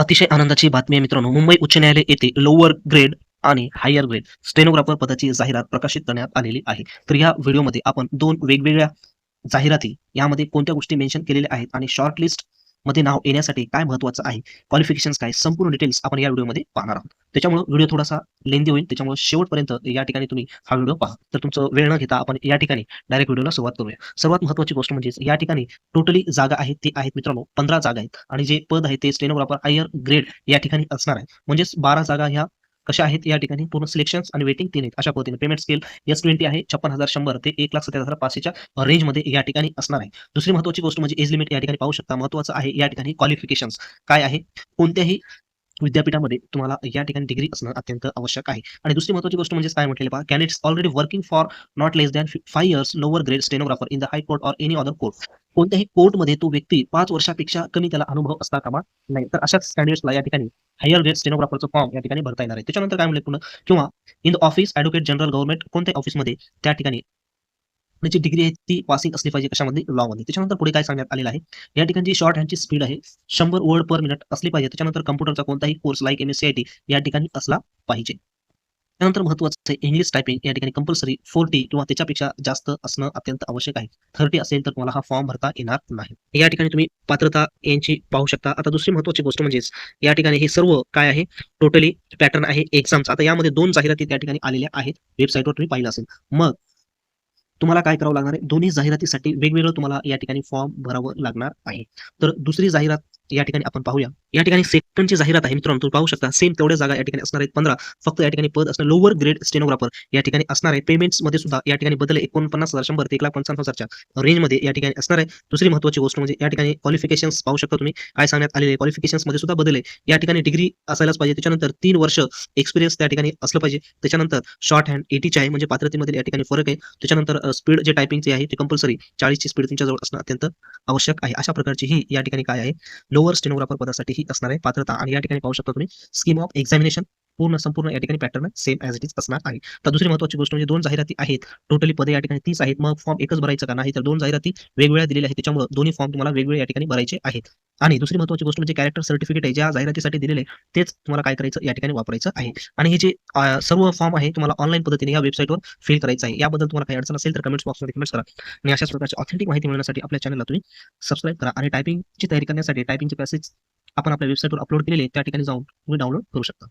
अतिशय आनंदाची बातमी आहे मित्रांनो. मुंबई उच्च न्यायालय येथे लोअर ग्रेड आणि हायर ग्रेड स्टेनोग्राफर पदाची जाहिरात प्रकाशित करण्यात आलेली आहे. तर या व्हिडिओमध्ये आपण दोन वेगवेगळ्या जाहिराती यामध्ये कोणत्या गोष्टी मेन्शन केलेल्या आहेत आणि शॉर्ट लिस्टमध्ये नाव येण्यासाठी काय महत्वाचं आहे? क्वालिफिकेशन काय? संपूर्ण डिटेल्स आपण या व्हिडिओमध्ये पाहणार आहोत. त्याच्यामुळे व्हिडिओ थोडासा लेंदी होईल. त्याच्यामुळे शेवटपर्यंत या ठिकाणी तुम्ही हा व्हिडिओ पहा. तर तुमचं वेळ न घेता आपण या ठिकाणी डायरेक्ट व्हिडिओला सुरुवात करूया. सर्वात महत्वाची गोष्ट म्हणजे या ठिकाणी टोटली जागा आहेत ते आहेत मित्रांनो पंधरा जागा आहेत. आणि जे पद आहे ते स्टेनोग्राफर हायर ग्रेड या ठिकाणी असणार आहे. म्हणजेच बारा जागा ह्या कशा आहेत या ठिकाणी पूर्ण सिलेक्शन आणि वेटिंग तीन आहेत. अशा पद्धतीने पेमेंट स्केल एस ट्वेंटी आहे छप्पन हजार शंभर ते एक लाख सत्तर हजार पाचशेच्या रेंजमध्ये या ठिकाणी असणार आहे. दुसरी महत्वाची गोष्ट म्हणजे एज लिमिट या ठिकाणी पाहू शकता. महत्वाचं आहे या ठिकाणी क्वालिफिकेशन काय आहे? कोणत्याही विद्यापीठामध्ये तुम्हाला या ठिकाणी डिग्री असणं अत्यंत आवश्यक आहे. आणि दुसरी महत्वाची गोष्ट म्हणजे काय म्हटलेलं पहा candidates already working for not less than five years lower grade stenographer in the high court or any other court कोणत्याही कोर्टमध्ये तो व्यक्ती पाच वर्षापेक्षा कमी त्याला अनुभव असता कामा नाही तर अशाच कॅन्डिडेट्सला या ठिकाणी हायर ग्रेड स्टेनोग्राफरचं फॉर्म या ठिकाणी भरता येणार आहे. त्याच्यानंतर काय म्हणलं पुन्हा? किंवा in the office advocate general government कोणत्या ऑफिसमध्ये त्या ठिकाणी म्हणजे जी डिग्री आहे ती पासिंग असली पाहिजे कशामध्ये? लॉ मध्ये. त्याच्यानंतर पुढे काय सांगण्यात आलेलं आहे? या ठिकाणी शॉर्ट हँडची स्पीड आहे. शंभर वर्ड पर मिनिट असली पाहिजे. त्याच्यानंतर कम्प्युटरचा कोणताही कोर्स लाईक एम टी या ठिकाणी असला पाहिजे. त्यानंतर महत्वाचं आहे इंग्लिश टायपिंग या ठिकाणी कंपल्सरी फोर्टी किंवा त्याच्यापेक्षा जास्त असणं अत्यंत आवश्यक आहे. थर्टी असेल तर तुम्हाला हा फॉर्म भरता येणार नाही. या ठिकाणी तुम्ही पात्रता यांची पाहू शकता. आता दुसरी महत्वाची गोष्ट म्हणजेच या ठिकाणी हे सर्व काय आहे? टोटली पॅटर्न आहे. एक्झामचा आता यामध्ये दोन जाहिराती त्या ठिकाणी आलेल्या आहेत. वेबसाईटवर तुम्ही पाहिलं असेल. मग तुम्हाला काय करावं लागणार आहे? दोन्ही जाहिरातीसाठी वेगवेगळं तुम्हाला या ठिकाणी फॉर्म भरावं लागणार आहे. तर दुसरी जाहिरात या ठिकाणी आपण पाहूया या ठिकाणी सेकंडची जाहिरात आहे मित्रांनो तुम्ही पाहू शकता सेम तेवढ्या जागा या ठिकाणी असणार आहेत पंधरा फक्त या ठिकाणी पद असणार लोअर ग्रेड स्टेनोग्राफर या ठिकाणी असणार आहे पेमेंट्समध्ये सुद्धा या ठिकाणी बदल एकोणपन्नास हजार शंभर ते एक लाख पंचावन्न हजारच्या रेंजमध्ये या ठिकाणी असणार आहे दुसरी महत्वाची गोष्ट म्हणजे या ठिकाणी क्वालिफिकेशन्स पाहू शकता तुम्ही काय सांगण्यात आलेले क्वालिफिकेशन्समध्ये सुद्धा बदल आहे या ठिकाणी डिग्री असायलाच पाहिजे त्याच्यानंतर तीन वर्ष एक्सपिरियन्स त्या ठिकाणी असलं पाहिजे त्याच्यानंतर शॉर्ट हँड एटीचे आहे म्हणजे पात्रतेमध्ये या ठिकाणी फरक आहे त्याच्यानंतर स्पीड जे टायपिंगचे आहे ते कंपल्सरी चाळीसची स्पीड तुमच्याजवळ असणं अत्यंत आवश्यक आहे. अशा प्रकारची ही या ठिकाणी काय आहे? लोअर स्टेनोग्राफर पदासाठी ही असणार आहे. पात्रता आणि या ठिकाणी पाहू शकता तुम्ही स्कीम ऑफ एक्झामिनेशन पूर्ण संपूर्ण या ठिकाणी pattern same as it is असणार आहे. तर दुसरी महत्वाची गोष्ट म्हणजे दोन जाहिराती आहेत. टोटली पदे या ठिकाणी तीस आहेत. मग फॉर्म एकच भरायचं का नाही? तर दोन जाहिराती वेगवेगळ्या दिलेल्या आहेत. त्याच्यामुळे दोन्ही फॉर्म तुम्हाला वेगवेगळ्या या ठिकाणी भरायचे आहेत. आणि दुसरी महत्वाची गोष्ट म्हणजे कॅरेक्टर सर्टिफिकेट आहे ज्या जाहिरातीसाठी दिलेले तेच तुम्हाला काय करायचं या ठिकाणी वापरायचं आहे. आणि हे जे सर्व फॉर्म आहे तुम्हाला ऑनलाईन पद्धतीने या वेबसाईटवर फिल करायचं आहे. याबद्दल तुम्हाला काही अडचण असेल तर कमेंट्स बॉक्समध्ये कमेंट्स करा. आणि अशाच प्रकारची ऑथेंटिक माहिती मिळवण्यासाठी आपल्या चॅनलला तुम्ही सबस्क्राईब करा आणि टायपिंगची तयारी करण्यासाठी टायपिंगचे पॅसेज आपण आपल्या वेबसाईटवर अपलोड केलेले त्या ठिकाणी जाऊन तुम्ही डाउनलोड करू शकता.